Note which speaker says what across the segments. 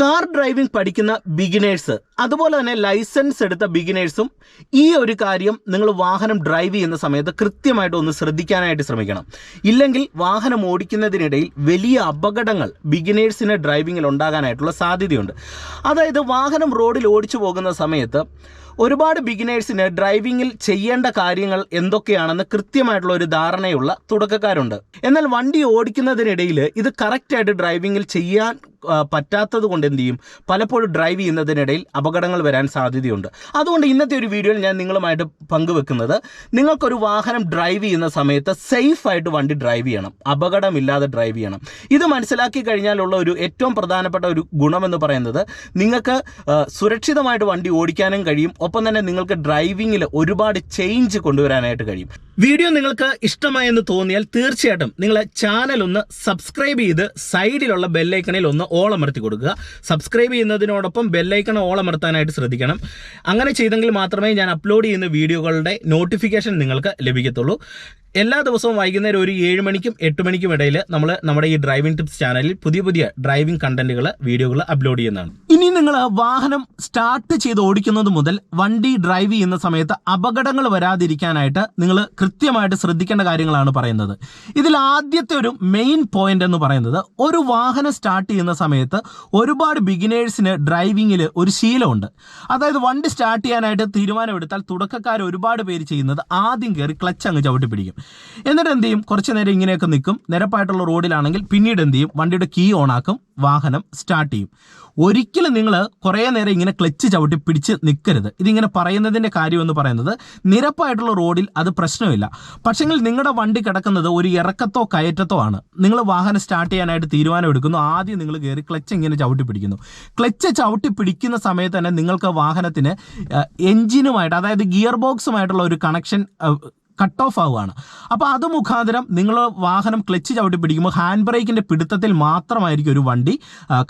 Speaker 1: Car driving പഠിക്കുന്ന beginners അതുപോലെ തന്നെ ലൈസൻസ് എടുത്ത ബിഗിനേഴ്സും ഈ ഒരു കാര്യം നിങ്ങൾ വാഹനം ഡ്രൈവ് ചെയ്യുന്ന സമയത്ത് കൃത്യമായിട്ട് ഒന്ന് ശ്രദ്ധിക്കാനായിട്ട് ശ്രമിക്കണം. ഇല്ലെങ്കിൽ വാഹനം ഓടിക്കുന്നതിനിടയിൽ വലിയ അപകടങ്ങൾ ബിഗിനേഴ്സിന് ഡ്രൈവിങ്ങിൽ ഉണ്ടാകാനായിട്ടുള്ള സാധ്യതയുണ്ട്. അതായത് വാഹനം റോഡിൽ ഓടിച്ചു പോകുന്ന സമയത്ത് ഒരുപാട് ബിഗിനേഴ്സിന് ഡ്രൈവിങ്ങിൽ ചെയ്യേണ്ട കാര്യങ്ങൾ എന്തൊക്കെയാണെന്ന് കൃത്യമായിട്ടുള്ള ഒരു ധാരണയുള്ള തുടക്കക്കാരുണ്ട്. എന്നാൽ വണ്ടി ഓടിക്കുന്നതിനിടയിൽ ഇത് കറക്റ്റായിട്ട് ഡ്രൈവിങ്ങിൽ ചെയ്യാൻ പറ്റാത്തത് കൊണ്ട് എന്ത് ചെയ്യും? പലപ്പോഴും ഡ്രൈവ് ചെയ്യുന്നതിനിടയിൽ അപകടങ്ങൾ വരാൻ സാധ്യതയുണ്ട്. അതുകൊണ്ട് ഇന്നത്തെ ഒരു വീഡിയോയിൽ ഞാൻ നിങ്ങളുമായിട്ട് പങ്കുവെക്കുന്നത് നിങ്ങൾക്കൊരു വാഹനം ഡ്രൈവ് ചെയ്യുന്ന സമയത്ത് സേഫായിട്ട് വണ്ടി ഡ്രൈവ് ചെയ്യണം. അപകടമില്ലാതെ ഡ്രൈവ് ചെയ്യണം. ഇത് മനസ്സിലാക്കി കഴിഞ്ഞാലുള്ള ഒരു ഏറ്റവും പ്രധാനപ്പെട്ട ഒരു ഗുണമെന്ന് പറയുന്നത് നിങ്ങൾക്ക് സുരക്ഷിതമായിട്ട് വണ്ടി ഓടിക്കാനും കഴിയും. ഒപ്പം തന്നെ നിങ്ങൾക്ക് ഡ്രൈവിങ്ങിൽ ഒരുപാട് ചേഞ്ച് കൊണ്ടുവരാനായിട്ട് കഴിയും. വീഡിയോ നിങ്ങൾക്ക് ഇഷ്ടമായെന്ന് തോന്നിയാൽ തീർച്ചയായിട്ടും നിങ്ങളെ ചാനൽ ഒന്ന് സബ്സ്ക്രൈബ് ചെയ്ത് സൈഡിലുള്ള ബെല്ലൈക്കണിൽ ഒന്ന് ഓളമർത്തി കൊടുക്കുക സബ്സ്ക്രൈബ് ചെയ്യുന്നതിനോടൊപ്പം ബെല്ലൈക്കൺ ഓളമർത്താനായിട്ട് ശ്രദ്ധിക്കണം. അങ്ങനെ ചെയ്തെങ്കിൽ മാത്രമേ ഞാൻ അപ്ലോഡ് ചെയ്യുന്ന വീഡിയോകളുടെ നോട്ടിഫിക്കേഷൻ നിങ്ങൾക്ക് ലഭിക്കത്തുള്ളൂ. എല്ലാ ദിവസവും വൈകുന്നേരം ഒരു ഏഴ് മണിക്കും എട്ട് മണിക്കും ഇടയിൽ നമ്മൾ നമ്മുടെ ഈ ഡ്രൈവിംഗ് ടിപ്സ് ചാനലിൽ പുതിയ പുതിയ ഡ്രൈവിംഗ് കണ്ടന്റുകൾ വീഡിയോകൾ അപ്ലോഡ് ചെയ്യുന്നതാണ്. ഇനി നിങ്ങൾ വാഹനം സ്റ്റാർട്ട് ചെയ്ത് ഓടിക്കുന്നത് മുതൽ വണ്ടി ഡ്രൈവ് ചെയ്യുന്ന സമയത്ത് അപകടങ്ങൾ വരാതിരിക്കാനായിട്ട് നിങ്ങൾ കൃത്യമായിട്ട് ശ്രദ്ധിക്കേണ്ട കാര്യങ്ങളാണ് പറയുന്നത്. ഇതിൽ ആദ്യത്തെ ഒരു മെയിൻ പോയിന്റ് എന്ന് പറയുന്നത് ഒരു വാഹനം സ്റ്റാർട്ട് ചെയ്യുന്ന സമയത്ത് ഒരുപാട് ബിഗിനേഴ്സിന് ഡ്രൈവിങ്ങിൽ ഒരു ശീലമുണ്ട്. അതായത് വണ്ടി സ്റ്റാർട്ട് ചെയ്യാനായിട്ട് തീരുമാനമെടുത്താൽ തുടക്കക്കാർ ഒരുപാട് പേര് ചെയ്യുന്നത് ആദ്യം കയറി ക്ലച്ച് അങ്ങ് ചവിട്ടി പിടിക്കും. എന്നിട്ട് എന്ത് ചെയ്യും? കുറച്ച് നേരം ഇങ്ങനെയൊക്കെ നിൽക്കും. നിരപ്പായിട്ടുള്ള റോഡിലാണെങ്കിൽ പിന്നീട് എന്ത് ചെയ്യും? വണ്ടിയുടെ കീ ഓണാക്കും വാഹനം സ്റ്റാർട്ട് ചെയ്യും. ഒരിക്കലും നിങ്ങൾ കുറേ നേരം ഇങ്ങനെ ക്ലച്ച് ചവിട്ടി പിടിച്ച് നിൽക്കരുത്. ഇതിങ്ങനെ പറയുന്നതിന്റെ കാര്യം എന്ന് പറയുന്നത് നിരപ്പായിട്ടുള്ള റോഡിൽ അത് പ്രശ്നമില്ല. പക്ഷെങ്കിൽ നിങ്ങളുടെ വണ്ടി കിടക്കുന്നത് ഒരു ഇറക്കത്തോ കയറ്റത്തോ ആണ്. നിങ്ങൾ വാഹനം സ്റ്റാർട്ട് ചെയ്യാനായിട്ട് തീരുമാനം എടുക്കുന്നു. ആദ്യം നിങ്ങൾ കയറി ക്ലച്ച് ഇങ്ങനെ ചവിട്ടി പിടിക്കുന്നു. ക്ലച്ച് ചവിട്ടി പിടിക്കുന്ന സമയത്ത് തന്നെ നിങ്ങൾക്ക് വാഹനത്തിന് എഞ്ചിനുമായിട്ട് അതായത് ഗിയർ ബോക്സുമായിട്ടുള്ള ഒരു കണക്ഷൻ കട്ട് ഓഫ് ആവുകയാണ്. അപ്പോൾ അത് മുഖാന്തരം നിങ്ങൾ വാഹനം ക്ലച്ച് ചവിട്ടി പിടിക്കുമ്പോൾ ഹാൻഡ് ബ്രേക്കിന്റെ പിടുത്തത്തിൽ മാത്രമായിരിക്കും ഒരു വണ്ടി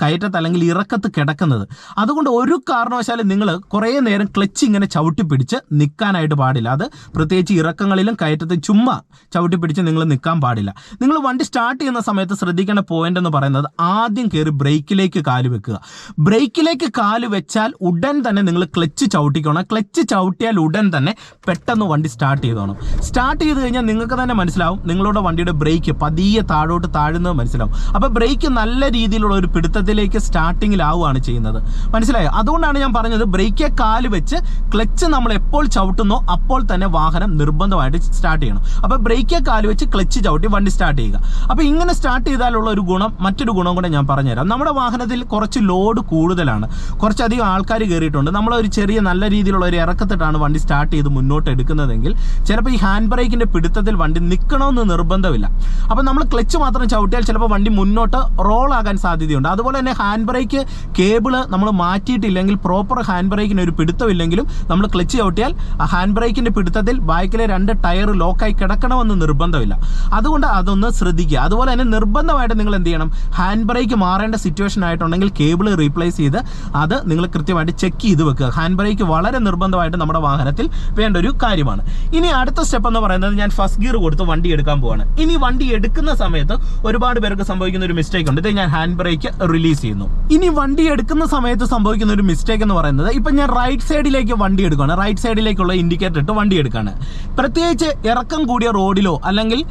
Speaker 1: കയറ്റത്ത് അല്ലെങ്കിൽ ഇറക്കത്ത് കിടക്കുന്നത്. അതുകൊണ്ട് ഒരു കാരണവശാലും നിങ്ങൾ കുറേ നേരം ക്ലച്ച് ഇങ്ങനെ ചവിട്ടി പിടിച്ച് നിൽക്കാനായിട്ട് പാടില്ല. അത് പ്രത്യേകിച്ച് ഇറക്കങ്ങളിലും കയറ്റത്തിൽ ചുമ്മാ ചവിട്ടി പിടിച്ച് നിങ്ങൾ നിൽക്കാൻ പാടില്ല. നിങ്ങൾ വണ്ടി സ്റ്റാർട്ട് ചെയ്യുന്ന സമയത്ത് ശ്രദ്ധിക്കേണ്ട പോയിന്റ് എന്ന് പറയുന്നത് ആദ്യം കയറി ബ്രേക്കിലേക്ക് കാൽ വെക്കുക. ബ്രേക്കിലേക്ക് കാൽ വെച്ചാൽ ഉടൻ തന്നെ നിങ്ങൾ ക്ലച്ച് ചവിട്ടിക്കണം. ക്ലച്ച് ചവിട്ടിയാൽ ഉടൻ തന്നെ പെട്ടെന്ന് വണ്ടി സ്റ്റാർട്ട് ചെയ്തോണം. സ്റ്റാർട്ട് ചെയ്ത് കഴിഞ്ഞാൽ നിങ്ങൾക്ക് തന്നെ മനസ്സിലാവും നിങ്ങളുടെ വണ്ടിയുടെ ബ്രേക്ക് പതിയെ താഴോട്ട് താഴുന്നത് മനസ്സിലാവും. അപ്പോൾ ബ്രേക്ക് നല്ല രീതിയിലുള്ള ഒരു പിടുത്തത്തിലേക്ക് സ്റ്റാർട്ടിങ്ങിലാവുകയാണ് ചെയ്യുന്നത്. മനസ്സിലായോ? അതുകൊണ്ടാണ് ഞാൻ പറഞ്ഞത് ബ്രേക്കെ കാൽ വെച്ച് ക്ലച്ച് നമ്മൾ എപ്പോൾ ചവിട്ടുന്നോ അപ്പോൾ തന്നെ വാഹനം നിർബന്ധമായിട്ട് സ്റ്റാർട്ട് ചെയ്യണം. അപ്പോൾ ബ്രേക്കെ കാൽ വെച്ച് ക്ലച്ച് ചവിട്ടി വണ്ടി സ്റ്റാർട്ട് ചെയ്യുക. അപ്പോൾ ഇങ്ങനെ സ്റ്റാർട്ട് ചെയ്താലുള്ള ഒരു ഗുണം മറ്റൊരു ഗുണം കൂടെ ഞാൻ പറഞ്ഞുതരാം. നമ്മുടെ വാഹനത്തിൽ കുറച്ച് ലോഡ് കൂടുതലാണ്. കുറച്ചധികം ആൾക്കാർ കയറിയിട്ടുണ്ട്. നമ്മൾ ഒരു ചെറിയ നല്ല രീതിയിലുള്ള ഒരു ഇറക്കത്തിട്ടാണ് വണ്ടി സ്റ്റാർട്ട് ചെയ്ത് മുന്നോട്ട് എടുക്കുന്നതെങ്കിൽ ചിലപ്പോൾ ഈ ഹാൻഡ് ബ്രേക്കിന്റെ പിടുത്തത്തിൽ വണ്ടി നിൽക്കണമെന്ന് നിർബന്ധമില്ല. അപ്പോൾ നമ്മൾ ക്ലച്ച് മാത്രം ചവിട്ടിയാൽ ചിലപ്പോൾ വണ്ടി മുന്നോട്ട് റോൾ ആകാൻ സാധ്യതയുണ്ട്. അതുപോലെ തന്നെ ഹാൻഡ് ബ്രേക്ക് കേബിൾ നമ്മൾ മാറ്റിയിട്ടില്ലെങ്കിൽ പ്രോപ്പർ ഹാൻഡ് ബ്രേക്കിന് ഒരു പിടുത്തമില്ലെങ്കിലും നമ്മൾ ക്ലച്ച് ചവിട്ടിയാൽ ആ ഹാൻഡ് ബ്രേക്കിന്റെ പിടുത്തത്തിൽ ബാക്കിലെ രണ്ട് ടയർ ലോക്കായി കിടക്കണമെന്ന് നിർബന്ധമില്ല. അതുകൊണ്ട് അതൊന്ന് ശ്രദ്ധിക്കുക. അതുപോലെ തന്നെ നിർബന്ധമായിട്ട് നിങ്ങൾ എന്ത് ചെയ്യണം? ഹാൻഡ് ബ്രേക്ക് മാറേണ്ട സിറ്റുവേഷൻ ആയിട്ടുണ്ടെങ്കിൽ കേബിൾ റീപ്ലേസ് ചെയ്ത് അത് നിങ്ങൾ കൃത്യമായിട്ട് ചെക്ക് ചെയ്ത് വെക്കുക. ഹാൻഡ് ബ്രേക്ക് വളരെ നിർബന്ധമായിട്ട് നമ്മുടെ വാഹനത്തിൽ വേണ്ട ഒരു കാര്യമാണ്. ഇനി അടുത്ത സ്റ്റെപ്പ് എന്ന് പറയുന്നത് ഞാൻ ഫസ്റ്റ് ഗിയർ കൊടുത്ത് വണ്ടി എടുക്കാൻ പോവാണ്. ഇനി വണ്ടി എടുക്കുന്ന സമയത്ത് ഒരുപാട് പേർക്ക് സംഭവിക്കുന്ന ഒരു മിസ്റ്റേക്ക് ഉണ്ട്. ഇത് ഞാൻ ഹാൻഡ് ബ്രേക്ക് റിലീസ് ചെയ്യുന്നു. ഇനി വണ്ടി എടുക്കുന്ന സമയത്ത് സംഭവിക്കുന്ന ഒരു മിസ്റ്റേക്ക് എന്ന് പറയുന്നത് ഇപ്പൊ ഞാൻ റൈറ്റ് സൈഡിലേക്ക് വണ്ടി എടുക്കുകയാണ് റൈറ്റ് സൈഡിലേക്കുള്ള ഇൻഡിക്കേറ്റർ ഇട്ട് വണ്ടി എടുക്കുകയാണ് പ്രത്യേകിച്ച് ഇറക്കം കൂടിയ റോഡിലോ അല്ലെങ്കിൽ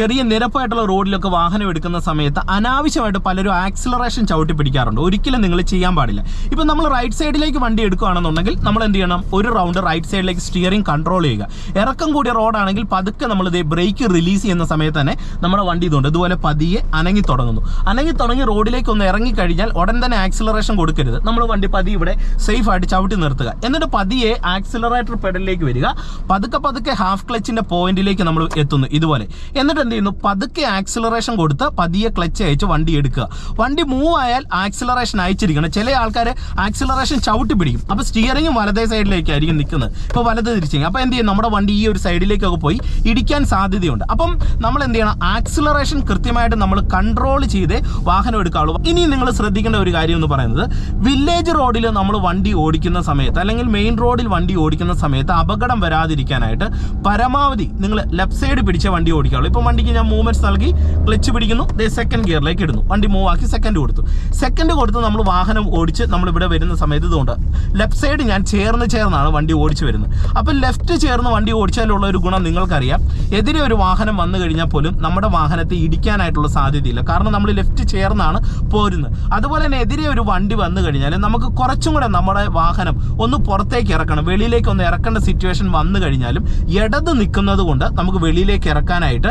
Speaker 1: ചെറിയ നിരപ്പായിട്ടുള്ള റോഡിലൊക്കെ വാഹനം എടുക്കുന്ന സമയത്ത് അനാവശ്യമായിട്ട് പലരും ആക്സിലറേഷൻ ചവിട്ടി പിടിക്കാറുണ്ട്. ഒരിക്കലും നിങ്ങൾ ചെയ്യാൻ പാടില്ല. ഇപ്പൊ നമ്മൾ റൈറ്റ് സൈഡിലേക്ക് വണ്ടി എടുക്കുകയാണെന്നുണ്ടെങ്കിൽ നമ്മൾ എന്ത് ചെയ്യണം? ഒരു റൗണ്ട് റൈറ്റ് സൈഡിലേക്ക് സ്റ്റിയറിംഗ് കൺട്രോൾ ചെയ്യുക. ഇറക്കം കൂടിയ റോഡാണെങ്കിൽ പതുക്കെ നമ്മൾ ഇതേ ബ്രേക്ക് റിലീസ് ചെയ്യുന്ന സമയത്ത് തന്നെ നമ്മുടെ വണ്ടി ഇതുണ്ട്. ഇതുപോലെ പതിയെ അനങ്ങി തുടങ്ങുന്നു. അനങ്ങി തുടങ്ങി റോഡിലേക്ക് ഒന്ന് ഇറങ്ങി കഴിഞ്ഞാൽ ഉടൻ തന്നെ ആക്സിലറേഷൻ കൊടുക്കരുത്. നമ്മൾ വണ്ടി പതി ഇവിടെ സേഫ് ആയിട്ട് ചവിട്ടി നിർത്തുക. എന്നിട്ട് പതിയെ ആക്സിലറേറ്റർ പെഡലിലേക്ക് വരിക. പതുക്കെ പതുക്കെ ഹാഫ് ക്ലച്ചിന്റെ പോയിന്റിലേക്ക് നമ്മൾ എത്തുന്നു ഇതുപോലെ. എന്നിട്ട് എന്ത് ചെയ്യുന്നു? പതുക്കെ ആക്സിലറേഷൻ കൊടുത്ത് പതിയെ ക്ലച്ച് അയച്ച് വണ്ടി എടുക്കുക. വണ്ടി മൂവ് ആയാൽ ആക്സിലറേഷൻ അയച്ചിരിക്കണം. ചില ആൾക്കാർ ആക്സിലറേഷൻ ചവിട്ടി പിടിക്കും. അപ്പോൾ സ്റ്റിയറിംഗും വലതേ സൈഡിലേക്കായിരിക്കും നിൽക്കുന്നത്. ഇപ്പോൾ വലത് തിരിച്ചു അപ്പോൾ എന്ത് ചെയ്യും? നമ്മുടെ വണ്ടി ഈ ഒരു സൈഡിൽ വെളിയിലേക്കൊക്കെ പോയി ഇടിക്കാൻ സാധ്യതയുണ്ട്. അപ്പം നമ്മൾ എന്ത് ചെയ്യണം? ആക്സിലറേഷൻ കൃത്യമായിട്ട് നമ്മൾ കൺട്രോൾ ചെയ്ത് വാഹനം എടുക്കാവുള്ളൂ. ഇനി നിങ്ങൾ ശ്രദ്ധിക്കേണ്ട ഒരു കാര്യം എന്ന് പറയുന്നത് വില്ലേജ് റോഡിൽ നമ്മൾ വണ്ടി ഓടിക്കുന്ന സമയത്ത് അല്ലെങ്കിൽ മെയിൻ റോഡിൽ വണ്ടി ഓടിക്കുന്ന സമയത്ത് അപകടം വരാതിരിക്കാനായിട്ട് പരമാവധി നിങ്ങൾ ലെഫ്റ്റ് സൈഡ് പിടിച്ച വണ്ടി ഓടിക്കാവുള്ളൂ. ഇപ്പം വണ്ടിക്ക് ഞാൻ മൂവ്മെന്റ്സ് നൽകി ക്ലച്ച് പിടിക്കുന്നു ദേ സെക്കൻഡ് ഗിയറിലേക്ക് ഇടുന്നു. വണ്ടി മൂവ് ആക്കി സെക്കൻഡ് കൊടുത്തു. സെക്കൻഡ് കൊടുത്ത് നമ്മൾ വാഹനം ഓടിച്ച് നമ്മൾ ഇവിടെ വരുന്ന സമയത്ത് ഇതുകൊണ്ട് ലെഫ്റ്റ് സൈഡ് ഞാൻ ചേർന്ന് ചേർന്നാണ് വണ്ടി ഓടിച്ച് വരുന്നത്. അപ്പം ലെഫ്റ്റ് ചേർന്ന് വണ്ടി ഓടിച്ചാലുള്ള ഒരു ഗുണം നിങ്ങൾക്കറിയാം. എതിരെ ഒരു വാഹനം വന്നു കഴിഞ്ഞാൽ പോലും നമ്മുടെ വാഹനത്തെ ഇടിക്കാനായിട്ടുള്ള സാധ്യതയില്ല. കാരണം നമ്മൾ ലെഫ്റ്റ് ചേർന്നാണ് പോരുന്നത്. അതുപോലെ തന്നെ എതിരെ ഒരു വണ്ടി വന്നു കഴിഞ്ഞാൽ നമുക്ക് കുറച്ചും കൂടെ നമ്മുടെ വാഹനം ഒന്ന് പുറത്തേക്ക് ഇറക്കണം. വെളിയിലേക്ക് ഒന്ന് ഇറക്കേണ്ട സിറ്റുവേഷൻ വന്നു കഴിഞ്ഞാലും ഇടത് നിൽക്കുന്നത് കൊണ്ട് നമുക്ക് വെളിയിലേക്ക് ഇറക്കാനായിട്ട്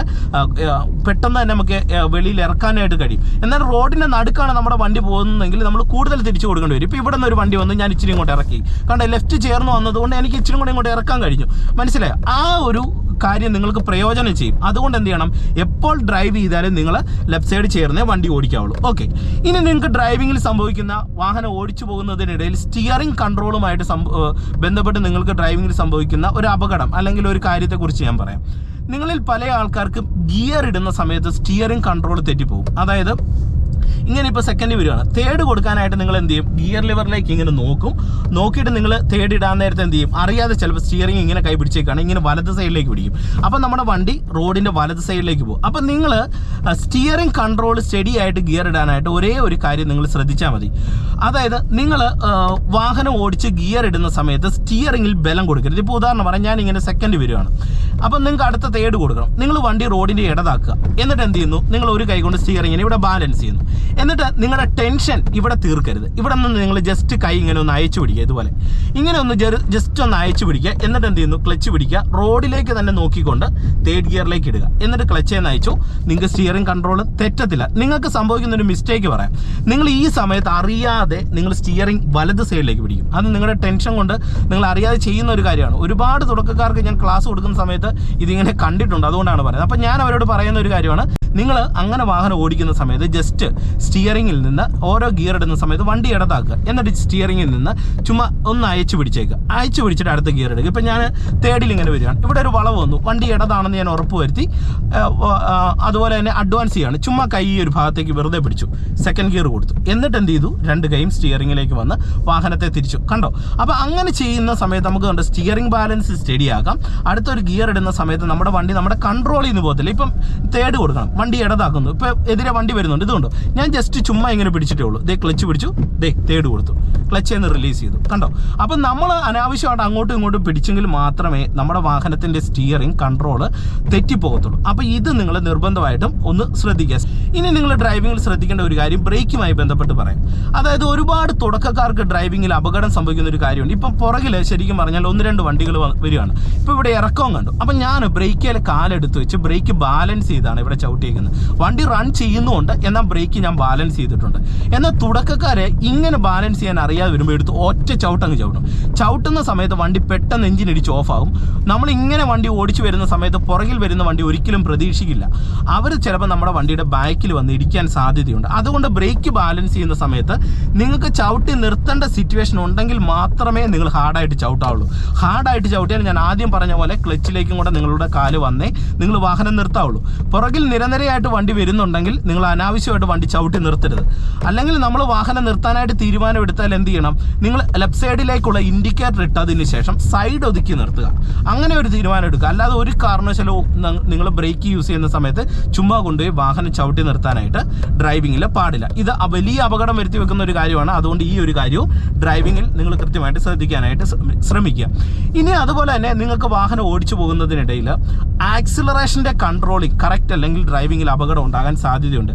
Speaker 1: പെട്ടെന്ന് തന്നെ നമുക്ക് വെളിയിൽ ഇറക്കാനായിട്ട് കഴിയും. എന്നാൽ റോഡിന്റെ നടുക്കാണ് നമ്മുടെ വണ്ടി പോകുന്നതെങ്കിൽ നമ്മൾ കൂടുതൽ തിരിച്ചു കൊടുക്കേണ്ടി വരും. ഇപ്പോൾ ഇവിടെ നിന്ന് ഒരു വണ്ടി വന്ന് ഞാൻ ഇച്ചിരി ഇങ്ങോട്ട് ഇറക്കി. കണ്ട ലെഫ്റ്റ് ചേർന്ന് വന്നതുകൊണ്ട് എനിക്ക് ഇച്ചിരി കൂടെ ഇങ്ങോട്ട് ഇറക്കാൻ കഴിഞ്ഞു. മനസ്സിലായോ? ആ ഒരു കാര്യം നിങ്ങൾക്ക് പ്രയോജനം ചെയ്യും. അതുകൊണ്ട് എന്ത് ചെയ്യണം? എപ്പോൾ ഡ്രൈവ് ചെയ്താലും നിങ്ങൾ ലെഫ്റ്റ് സൈഡ് ചേർന്നേ വണ്ടി ഓടിക്കാവുള്ളൂ. ഓക്കെ ഇനി നിങ്ങൾക്ക് ഡ്രൈവിങ്ങിൽ സംഭവിക്കുന്ന വാഹനം ഓടിച്ചു പോകുന്നതിനിടയിൽ സ്റ്റിയറിംഗ് കൺട്രോളുമായിട്ട് ബന്ധപ്പെട്ട് നിങ്ങൾക്ക് ഡ്രൈവിങ്ങിൽ സംഭവിക്കുന്ന ഒരു അപകടം അല്ലെങ്കിൽ ഒരു കാര്യത്തെക്കുറിച്ച് ഞാൻ പറയാം. നിങ്ങളിൽ പല ആൾക്കാർക്കും ഗിയർ ഇടുന്ന സമയത്ത് സ്റ്റിയറിംഗ് കൺട്രോൾ തെറ്റിപ്പോകും. അതായത് ഇങ്ങനെ ഇപ്പോൾ സെക്കൻഡ് വരികയാണ് തേർഡ് കൊടുക്കാനായിട്ട് നിങ്ങൾ എന്ത് ചെയ്യും? ഗിയർ ലിവറിലേക്ക് ഇങ്ങനെ നോക്കും. നോക്കിയിട്ട് നിങ്ങൾ തേർഡ് ഇടാൻ നേരത്തെ എന്ത് ചെയ്യും? അറിയാതെ ചിലപ്പോൾ സ്റ്റിയറിംഗ് ഇങ്ങനെ കൈ പിടിച്ചേക്കാണ്. ഇങ്ങനെ വലത് സൈഡിലേക്ക് പിടിക്കും. അപ്പോൾ നമ്മുടെ വണ്ടി റോഡിന്റെ വലത് സൈഡിലേക്ക് പോകും. അപ്പോൾ നിങ്ങൾ സ്റ്റിയറിംഗ് കൺട്രോൾ സ്റ്റഡി ആയിട്ട് ഗിയർ ഇടാനായിട്ട് ഒരേ ഒരു കാര്യം നിങ്ങൾ ശ്രദ്ധിച്ചാൽ മതി. അതായത് നിങ്ങൾ വാഹനം ഓടിച്ച് ഗിയർ ഇടുന്ന സമയത്ത് സ്റ്റിയറിംഗിൽ ബലം കൊടുക്കരുത്. ഇപ്പോൾ ഉദാഹരണം പറയാം. ഞാൻ ഇങ്ങനെ സെക്കൻഡ് വരികയാണ് അപ്പം നിങ്ങൾക്ക് അടുത്ത തേട് കൊടുക്കണം. നിങ്ങൾ വണ്ടി റോഡിന്റെ ഇടതാക്കുക. എന്നിട്ട് എന്ത് ചെയ്യുന്നു? നിങ്ങൾ ഒരു കൈ കൊണ്ട് സ്റ്റിയറിങ്ങിനെ ഇവിടെ ബാലൻസ് ചെയ്യുന്നു. എന്നിട്ട് നിങ്ങളുടെ ടെൻഷൻ ഇവിടെ തീർക്കരുത്. ഇവിടെ നിന്ന് നിങ്ങൾ ജസ്റ്റ് കൈ ഇങ്ങനെ ഒന്ന് അയച്ചു പിടിക്കുക ഇതുപോലെ. ഇങ്ങനെ ഒന്ന് ജസ്റ്റ് ഒന്ന് അയച്ചു പിടിക്കുക. എന്നിട്ട് എന്ത് ചെയ്യുന്നു? ക്ലച്ച് പിടിക്കുക. റോഡിലേക്ക് തന്നെ നോക്കിക്കൊണ്ട് തേർഡ് ഗിയറിലേക്ക് ഇടുക. എന്നിട്ട് ക്ലച്ച് എന്ന് അയച്ചു. നിങ്ങൾക്ക് സ്റ്റിയറിംഗ് കൺട്രോൾ തെറ്റത്തില്ല. നിങ്ങൾക്ക് സംഭവിക്കുന്ന ഒരു മിസ്റ്റേക്ക് പറയാം. നിങ്ങൾ ഈ സമയത്ത് അറിയാതെ നിങ്ങൾ സ്റ്റിയറിംഗ് വലത് സൈഡിലേക്ക് പിടിക്കും. അത് നിങ്ങളുടെ ടെൻഷൻ കൊണ്ട് നിങ്ങൾ അറിയാതെ ചെയ്യുന്ന ഒരു കാര്യമാണ്. ഒരുപാട് തുടക്കക്കാർക്ക് ഞാൻ ക്ലാസ് കൊടുക്കുന്ന സമയത്ത് ഇതിങ്ങനെ കണ്ടിട്ടുണ്ട്. അതുകൊണ്ടാണ് പറയുന്നത്. അപ്പം ഞാൻ അവരോട് പറയുന്ന ഒരു കാര്യമാണ് നിങ്ങൾ അങ്ങനെ വാഹനം ഓടിക്കുന്ന സമയത്ത് ജസ്റ്റ് സ്റ്റിയറിംഗിൽ നിന്ന് ഓരോ ഗിയർ ഇടുന്ന സമയത്ത് വണ്ടി ഇടതാക്കുക. എന്നിട്ട് സ്റ്റിയറിംഗിൽ നിന്ന് ചുമ്മാ ഒന്ന് അയച്ചു പിടിച്ചേക്കുക അയച്ചു പിടിച്ചിട്ട് അടുത്ത ഗിയർ എടുക്കുക ഇപ്പം ഞാൻ തേർഡിൽ ഇങ്ങനെ വരികയാണ്. ഇവിടെ ഒരു വളവ് വന്നു. വണ്ടി ഇടതാണെന്ന് ഞാൻ ഉറപ്പ് വരുത്തി. അതുപോലെ തന്നെ അഡ്വാൻസ് ചെയ്യാണ്. ചുമ്മാ കൈ ഈ ഒരു ഭാഗത്തേക്ക് വെറുതെ പിടിച്ചു. സെക്കൻഡ് ഗിയർ കൊടുത്തു. എന്നിട്ട് എന്ത് ചെയ്തു? രണ്ട് കൈയും സ്റ്റിയറിംഗിലേക്ക് വന്ന് വാഹനത്തെ തിരിച്ചു. കണ്ടോ? അപ്പോൾ അങ്ങനെ ചെയ്യുന്ന സമയത്ത് നമുക്ക് കണ്ട് സ്റ്റിയറിംഗ് ബാലൻസ് സ്റ്റഡി ആക്കാം. അടുത്തൊരു ഗിയർ ഇടുന്ന സമയത്ത് നമ്മുടെ വണ്ടി നമ്മുടെ കൺട്രോൾ ചെയ്യുന്ന പോകത്തില്ല. ഇപ്പം തേർഡ് കൊടുക്കണം. വണ്ടി ഇടതാക്കുന്നു. ഇപ്പൊ എതിരെ വണ്ടി വരുന്നുണ്ട്. ഇതുകൊണ്ടോ ഞാൻ ജസ്റ്റ് ചുമ്മാ ഇങ്ങനെ പിടിച്ചിട്ടേ ഉള്ളൂ. ദേ ക്ലച്ച് പിടിച്ചു. ദേ തേട് കൊടുത്തു. ക്ലച്ച് എന്ന് റിലീസ് ചെയ്തു. കണ്ടോ? അപ്പം നമ്മൾ അനാവശ്യമായിട്ട് അങ്ങോട്ടും ഇങ്ങോട്ടും പിടിച്ചെങ്കിൽ മാത്രമേ നമ്മുടെ വാഹനത്തിന്റെ സ്റ്റിയറിംഗ് കൺട്രോൾ തെറ്റിപ്പോകത്തുള്ളൂ. അപ്പോൾ ഇത് നിങ്ങൾ നിർബന്ധമായിട്ടും ഒന്ന് ശ്രദ്ധിക്കുക. ഇനി നിങ്ങൾ ഡ്രൈവിംഗിൽ ശ്രദ്ധിക്കേണ്ട ഒരു കാര്യം ബ്രേക്കുമായി ബന്ധപ്പെട്ട് പറയാം. അതായത് ഒരുപാട് തുടക്കക്കാർക്ക് ഡ്രൈവിങ്ങിൽ അപകടം സംഭവിക്കുന്ന ഒരു കാര്യമുണ്ട്. ഇപ്പം പുറകിൽ ശരിക്കും പറഞ്ഞാൽ ഒന്ന് രണ്ട് വണ്ടികൾ വരികയാണ്. ഇപ്പോൾ ഇവിടെ ഇറക്കവും കണ്ടു. അപ്പം ഞാൻ ബ്രേക്കിൽ കാലെടുത്ത് വെച്ച് ബ്രേക്ക് ബാലൻസ് ചെയ്താണ് ഇവിടെ ചവിട്ടിയേക്കുന്നത്. വണ്ടി റൺ ചെയ്യുന്നുമുണ്ട് എന്നാൽ ബ്രേക്ക് ഞാൻ ബാലൻസ് ചെയ്തിട്ടുണ്ട്. എന്നാൽ തുടക്കക്കാരെ ഇങ്ങനെ ബാലൻസ് ചെയ്യാൻ അറിയാതെ വരുമ്പോൾ എടുത്ത് ഒറ്റ ചവിട്ടങ്ങ് ചവിട്ടും. ചവിട്ടുന്ന സമയത്ത് വണ്ടി പെട്ടെന്ന് എഞ്ചിൻ ഇടിച്ച് ഓഫാകും നമ്മൾ ഇങ്ങനെ വണ്ടി ഓടിച്ചു വരുന്ന സമയത്ത് പുറകിൽ വരുന്ന വണ്ടി ഒരിക്കലും പ്രതീക്ഷിക്കില്ല. അവർ ചിലപ്പോൾ നമ്മുടെ വണ്ടിയുടെ ബാക്കിൽ വന്ന് ഇടിക്കാൻ സാധ്യതയുണ്ട്. അതുകൊണ്ട് ബ്രേക്ക് ബാലൻസ് ചെയ്യുന്ന സമയത്ത് നിങ്ങൾക്ക് ചവിട്ടി നിർത്തേണ്ട സിറ്റുവേഷൻ ഉണ്ടെങ്കിൽ മാത്രമേ നിങ്ങൾ ഹാർഡായിട്ട് ചവിട്ടാവുള്ളൂ. ഹാർഡായിട്ട് ചവിട്ടിയാൽ ഞാൻ ആദ്യം പറഞ്ഞ പോലെ ക്ലച്ചിലേക്കും കൂടെ നിങ്ങളുടെ കാൽ വന്നേ നിങ്ങൾ വാഹനം നിർത്താവുള്ളൂ. പുറകിൽ നിരനിരയായിട്ട് വണ്ടി വരുന്നുണ്ടെങ്കിൽ നിങ്ങൾ അനാവശ്യമായിട്ട് വണ്ടി ചവിട്ടി നിർത്തരുത്. അല്ലെങ്കിൽ നമ്മൾ വാഹനം നിർത്താനായിട്ട് തീരുമാനം എടുത്താൽ ചെയ്യണം നിങ്ങൾ ലെഫ്റ്റ് സൈഡിലേക്കുള്ള ഇൻഡിക്കേറ്റർ ഇട്ടതിന് ശേഷം സൈഡ് ഒതുക്കി നിർത്തുക. അങ്ങനെ ഒരു തീരുമാനം എടുക്കുക. അല്ലാതെ ഒരു കാരണവശാലും നിങ്ങൾ ബ്രേക്ക് യൂസ് ചെയ്യുന്ന സമയത്ത് ചുമ്മാ കൊണ്ടുപോയി വാഹനം ചവിട്ടി നിർത്താനായിട്ട് ഡ്രൈവിങ്ങിൽ പാടില്ല. ഇത് വലിയ അപകടം വരുത്തി വെക്കുന്ന ഒരു കാര്യമാണ്. അതുകൊണ്ട് ഈ ഒരു കാര്യവും ഡ്രൈവിങ്ങിൽ നിങ്ങൾ കൃത്യമായിട്ട് ശ്രദ്ധിക്കാനായിട്ട് ശ്രമിക്കുക. ഇനി അതുപോലെ തന്നെ നിങ്ങൾക്ക് വാഹനം ഓടിച്ചു പോകുന്നതിനിടയിൽ ആക്സിലറേഷന്റെ കൺട്രോളിങ് കറക്റ്റ് അല്ലെങ്കിൽ ഡ്രൈവിങ്ങിൽ അപകടം ഉണ്ടാകാൻ സാധ്യതയുണ്ട്.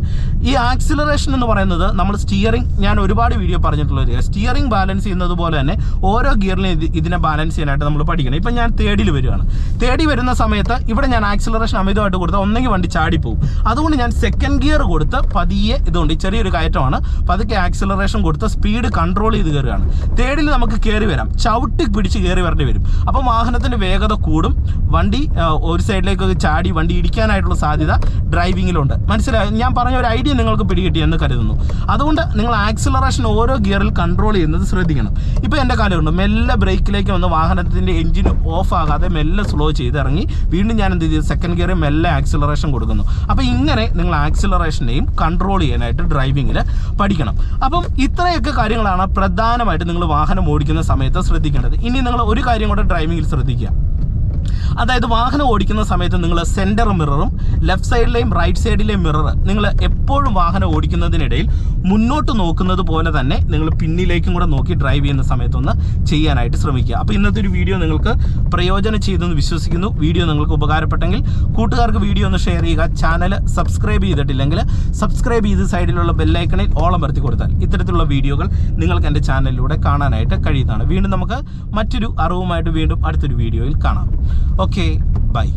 Speaker 1: ഈ ആക്സിലറേഷൻ എന്ന് പറയുന്നത് നമ്മൾ സ്റ്റിയറിംഗ് ഞാൻ ഒരുപാട് വീഡിയോ പറഞ്ഞിട്ടുള്ള ഒരു സ്റ്റിയറിംഗ് ബാലൻസ് ചെയ്യുന്നത് പോലെ തന്നെ ഓരോ ഗിയറിലും ഇത് ഇതിനെ ബാലൻസ് ചെയ്യാനായിട്ട് നമ്മൾ പഠിക്കണം. ഇപ്പം ഞാൻ തേടിയിൽ വരികയാണ്. തേടി വരുന്ന സമയത്ത് ഇവിടെ ഞാൻ ആക്സിലറേഷൻ അമിതമായിട്ട് കൊടുത്താൽ ഒന്നെങ്കിൽ വണ്ടി ചാടിപ്പോവും അതുകൊണ്ട് ഞാൻ സെക്കൻഡ് ഗിയർ കൊടുത്ത് പതിയെ ഇതുകൊണ്ട് ചെറിയൊരു കയറ്റമാണ്. പതുക്കെ ആക്സിലറേഷൻ കൊടുത്ത് സ്പീഡ് കൺട്രോൾ ചെയ്ത് കയറുകയാണ്. തേടിൽ നമുക്ക് കയറി വരാം. ചവിട്ടി പിടിച്ച് കയറി വരേണ്ടി വരും. അപ്പം വാഹനത്തിന്റെ വേഗത കൂടും. വണ്ടി ഒരു സൈഡിലേക്കൊക്കെ ചാടി വണ്ടി ഇടിക്കാനായിട്ടുള്ള സാധ്യത ഡ്രൈവ് ഡ്രൈവിങ്ങിലുണ്ട് മനസ്സിലായി? ഞാൻ പറഞ്ഞ ഒരു ഐഡിയ നിങ്ങൾക്ക് പിടികിട്ടി എന്ന് കരുതുന്നു. അതുകൊണ്ട് നിങ്ങൾ ആക്സിലറേഷൻ ഓരോ ഗിയറിൽ കൺട്രോൾ ചെയ്യുന്നത് ശ്രദ്ധിക്കണം. ഇപ്പോൾ എന്റെ കാലമുണ്ട് മെല്ലെ ബ്രേക്കിലേക്ക് വന്ന് വാഹനത്തിന്റെ എഞ്ചിൻ ഓഫ് ആകാതെ മെല്ലെ സ്ലോ ചെയ്ത് ഇറങ്ങി വീണ്ടും ഞാൻ എന്ത് ചെയ്തു? സെക്കൻഡ് ഗിയറിൽ മെല്ലെ ആക്സിലറേഷൻ കൊടുക്കുന്നു. അപ്പോൾ ഇങ്ങനെ നിങ്ങൾ ആക്സിലറേഷനെയും കൺട്രോൾ ചെയ്യാനായിട്ട് ഡ്രൈവിങ്ങിൽ പഠിക്കണം. അപ്പം ഇത്രയൊക്കെ കാര്യങ്ങളാണ് പ്രധാനമായിട്ട് നിങ്ങൾ വാഹനം ഓടിക്കുന്ന സമയത്ത് ശ്രദ്ധിക്കേണ്ടത്. ഇനി നിങ്ങൾ ഒരു കാര്യം കൂടെ ഡ്രൈവിങ്ങിൽ ശ്രദ്ധിക്കുക. അതായത് വാഹനം ഓടിക്കുന്ന സമയത്ത് നിങ്ങൾ സെന്റർ മിററും ലെഫ്റ്റ് സൈഡിലെയും റൈറ്റ് സൈഡിലെയും മിറർ നിങ്ങൾ എപ്പോഴും വാഹനം ഓടിക്കുന്നതിനിടയിൽ മുന്നോട്ട് നോക്കുന്നത് പോലെ തന്നെ നിങ്ങൾ പിന്നിലേക്കും കൂടെ നോക്കി ഡ്രൈവ് ചെയ്യുന്ന സമയത്തൊന്ന് ചെയ്യാനായിട്ട് ശ്രമിക്കുക. അപ്പോൾ ഇന്നത്തെ ഒരു വീഡിയോ നിങ്ങൾക്ക് പ്രയോജനം ചെയ്തെന്ന് വിശ്വസിക്കുന്നു. വീഡിയോ നിങ്ങൾക്ക് ഉപകാരപ്പെട്ടെങ്കിൽ കൂട്ടുകാർക്ക് വീഡിയോ ഒന്ന് ഷെയർ ചെയ്യുക. ചാനൽ സബ്സ്ക്രൈബ് ചെയ്തിട്ടില്ലെങ്കിൽ സബ്സ്ക്രൈബ് ചെയ്ത് സൈഡിലുള്ള ബെല്ലൈക്കണിൽ ഓളം വരുത്തി കൊടുത്താൽ ഇത്തരത്തിലുള്ള വീഡിയോകൾ നിങ്ങൾക്ക് എന്റെ ചാനലിലൂടെ കാണാനായിട്ട് കഴിയുന്നതാണ്. വീണ്ടും നമുക്ക് മറ്റൊരു അറിവുമായിട്ട് വീണ്ടും അടുത്തൊരു വീഡിയോയിൽ കാണാം. Okay bye